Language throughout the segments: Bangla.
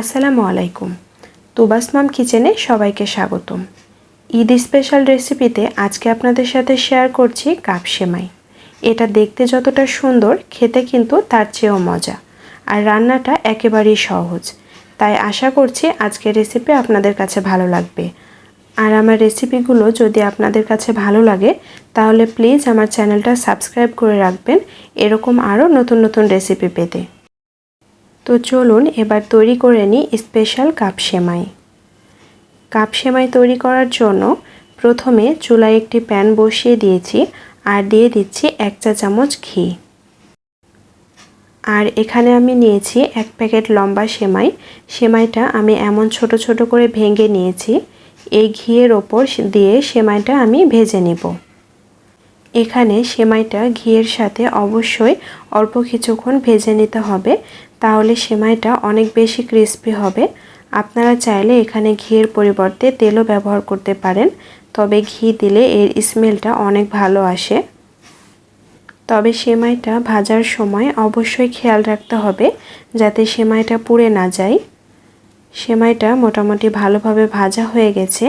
আসসালামু আলাইকুম। তুবাস মাম কিচেনে সবাইকে স্বাগতম। ঈদ স্পেশাল রেসিপিতে আজকে আপনাদের সাথে শেয়ার করছি কাপ সেমাই। এটা দেখতে যতটা সুন্দর, খেতে কিন্তু তার চেয়েও মজা। আর রান্নাটা একেবারেই সহজ। তাই আশা করছি আজকের রেসিপি আপনাদের কাছে ভালো লাগবে। আর আমার রেসিপিগুলো যদি আপনাদের কাছে ভালো লাগে, তাহলে প্লিজ আমার চ্যানেলটা সাবস্ক্রাইব করে রাখবেন। এরকম আরও নতুন নতুন রেসিপি পেতে। তো চলুন এবার তৈরি করে নিই স্পেশাল কাপ সেমাই। কাপ সেমাই তৈরি করার জন্য প্রথমে চুলায় একটি প্যান বসিয়ে দিয়েছি আর দিয়ে দিচ্ছি এক চা চামচ ঘি। আর এখানে আমি নিয়েছি এক প্যাকেট লম্বা সেমাই। সেমাইটা আমি এমন ছোট ছোট করে ভেঙে নিয়েছি। এই ঘিয়ের ওপর দিয়ে সেমাইটা আমি ভেজে নেব। এখানে সেমাইটা ঘিয়ের সাথে অবশ্যই অল্প কিছুক্ষণ ভেজে নিতে হবে। তাহলে সেমাইটা অনেক বেশি ক্রিস্পি হবে। আপনারা চাইলে এখানে ঘিয়ের পরিবর্তে তেলও ব্যবহার করতে পারেন, তবে ঘি দিলে এর স্মেলটা অনেক ভালো আসে। তবে সেমাইটা ভাজার সময় অবশ্যই খেয়াল রাখতে হবে, যাতে সেমাইটা পুড়ে না যায়। সেমাইটা মোটামুটি ভালোভাবে ভাজা হয়ে গেছে।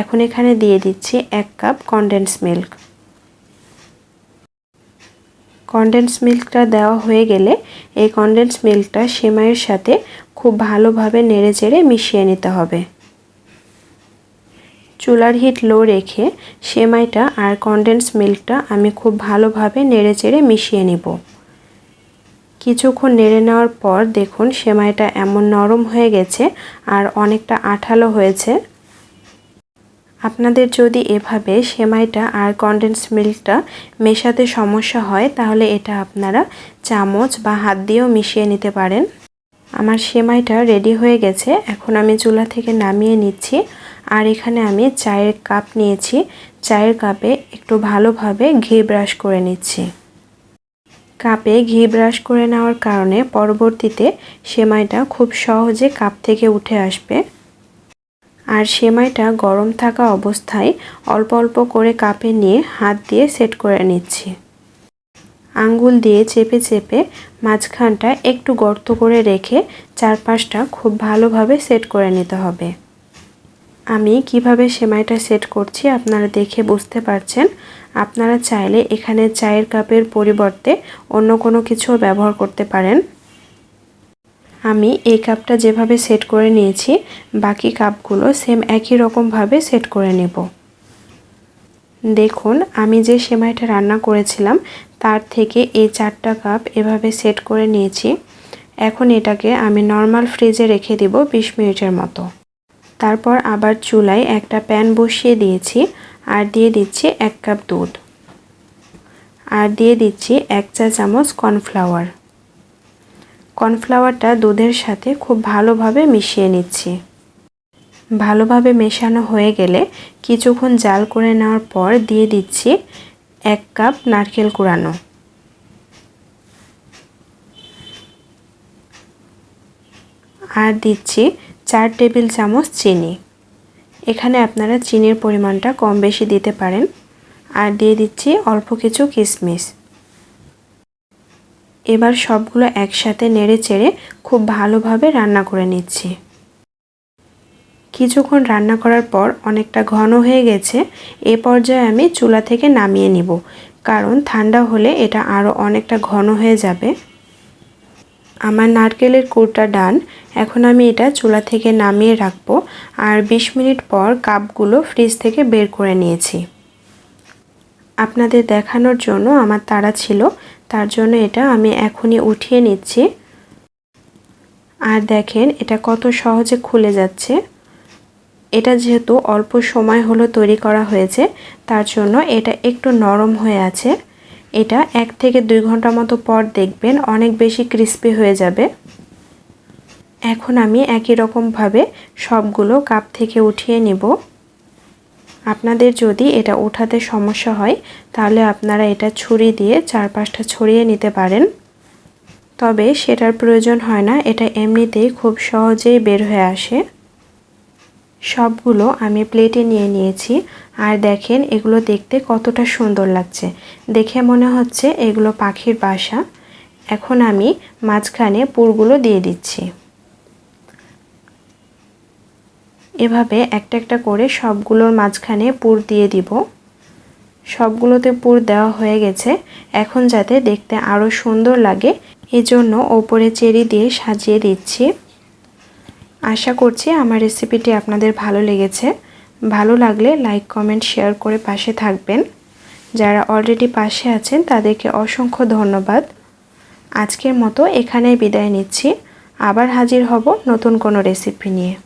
এখন এখানে দিয়ে দিচ্ছি এক কাপ কনডেন্স মিল্ক কনডেন্স মিল্কটা দেওয়া হয়ে গেলে এই কনডেন্স মিল্কটা সেমাইয়ের সাথে খুব ভালোভাবে নেড়ে চেড়ে মিশিয়ে নিতে হবে। চুলার হিট লো রেখে সেমাইটা আর কনডেন্স মিল্কটা আমি খুব ভালোভাবে নেড়ে চেড়ে মিশিয়ে নিব। কিছুক্ষণ নেড়ে নেওয়ার পর দেখুন সেমাইটা এমন নরম হয়ে গেছে আর অনেকটা আঠালো হয়েছে। আপনাদের যদি এভাবে সেমাইটা আর কনডেন্স মিল্কটা মেশাতে সমস্যা হয়, তাহলে এটা আপনারা চামচ বা হাত দিয়েও মিশিয়ে নিতে পারেন। আমার সেমাইটা রেডি হয়ে গেছে। এখন আমি চুলা থেকে নামিয়ে নিচ্ছি। আর এখানে আমি চায়ের কাপ নিয়েছি। চায়ের কাপে একটু ভালোভাবে ঘি ব্রাশ করে নিচ্ছি। কাপে ঘি ব্রাশ করে নেওয়ার কারণে পরবর্তীতে সেমাইটা খুব সহজে কাপ থেকে উঠে আসবে। আর সেমাইটা গরম থাকা অবস্থায় অল্প অল্প করে কাপে নিয়ে হাত দিয়ে সেট করে নিচ্ছি। আঙ্গুল দিয়ে চেপে চেপে মাঝখানটা একটু গর্ত করে রেখে চারপাশটা খুব ভালোভাবে সেট করে নিতে হবে। আমি কীভাবে সেমাইটা সেট করছি আপনারা দেখে বুঝতে পারছেন। আপনারা চাইলে এখানে চায়ের কাপের পরিবর্তে অন্য কোনো কিছু ব্যবহার করতে পারেন। আমি এই কাপটা যেভাবে সেট করে নিয়েছি, বাকি কাপগুলো সেম একই রকমভাবে সেট করে নেব। দেখুন, আমি যে সেমাইটা রান্না করেছিলাম, তার থেকে এই চারটা কাপ এভাবে সেট করে নিয়েছি। এখন এটাকে আমি নর্মাল ফ্রিজে রেখে দিব বিশ মিনিটের মতো। তারপর আবার চুলায় একটা প্যান বসিয়ে দিয়েছি, আর দিয়ে দিচ্ছি এক কাপ দুধ। আর দিয়ে দিচ্ছি এক চা চামচ কর্নফ্লাওয়ার কর্নফ্লাওয়ারটা দুধের সাথে খুব ভালোভাবে মিশিয়ে নিচ্ছি। ভালোভাবে মেশানো হয়ে গেলে কিছুক্ষণ জাল করে নেওয়ার পর দিয়ে দিচ্ছি এক কাপ নারকেল কুড়ানো। আর দিচ্ছি চার টেবিল চামচ চিনি। এখানে আপনারা চিনির পরিমাণটা কম বেশি দিতে পারেন। আর দিয়ে দিচ্ছি অল্প কিছু কিশমিশ এবার সবগুলো একসাথে নেড়ে চেড়ে খুব ভালোভাবে রান্না করে নিচ্ছি। কিছুক্ষণ রান্না করার পর অনেকটা ঘন হয়ে গেছে, এ পর্যায়ে আমি চুলা থেকে নামিয়ে নিব, কারণ ঠান্ডা হলে এটা আরও অনেকটা ঘন হয়ে যাবে। আমার নারকেলের কুরটা ডান, এখন আমি এটা চুলা থেকে নামিয়ে রাখব আর ২০ মিনিট পর কাপগুলো ফ্রিজ থেকে বের করে নিয়েছি। আপনাদের দেখানোর জন্য আমার তাড়া ছিল তার জন্য এটা আমি এখনই উঠিয়ে নিচ্ছি। আর দেখেন, এটা কত সহজে খুলে যাচ্ছে। এটা যেহেতু অল্প সময় হলো তৈরি করা হয়েছে, তার জন্য এটা একটু নরম হয়ে আছে। এটা এক থেকে দুই ঘণ্টা মতো পর দেখবেন অনেক বেশি ক্রিস্পি হয়ে যাবে। এখন আমি একই রকমভাবে সবগুলো কাপ থেকে উঠিয়ে নিব। আপনাদের যদি এটা উঠাতে সমস্যা হয়, তাহলে আপনারা এটা ছুরি দিয়ে চারপাশটা ছড়িয়ে নিতে পারেন। তবে সেটার প্রয়োজন হয় না, এটা এমনিতেই খুব সহজেই বের হয়ে আসে। সবগুলো আমি প্লেটে নিয়ে নিয়েছি, আর দেখেন এগুলো দেখতে কতটা সুন্দর লাগছে। দেখে মনে হচ্ছে এগুলো পাখির বাসা। এখন আমি মাঝখানে পুরগুলো দিয়ে দিচ্ছি। এভাবে একটা একটা করে সবগুলোর মাঝখানে পুর দিয়ে দিব। সবগুলোতে পুর দেওয়া হয়ে গেছে। এখন যাতে দেখতে আরও সুন্দর লাগে, এজন্য ওপরে চেরি দিয়ে সাজিয়ে দিচ্ছি। আশা করছি আমার রেসিপিটি আপনাদের ভালো লেগেছে। ভালো লাগলে লাইক, কমেন্ট, শেয়ার করে পাশে থাকবেন। যারা অলরেডি পাশে আছেন, তাদেরকে অসংখ্য ধন্যবাদ। আজকের মতো এখানেই বিদায় নিচ্ছি। আবার হাজির হব নতুন কোনো রেসিপি নিয়ে।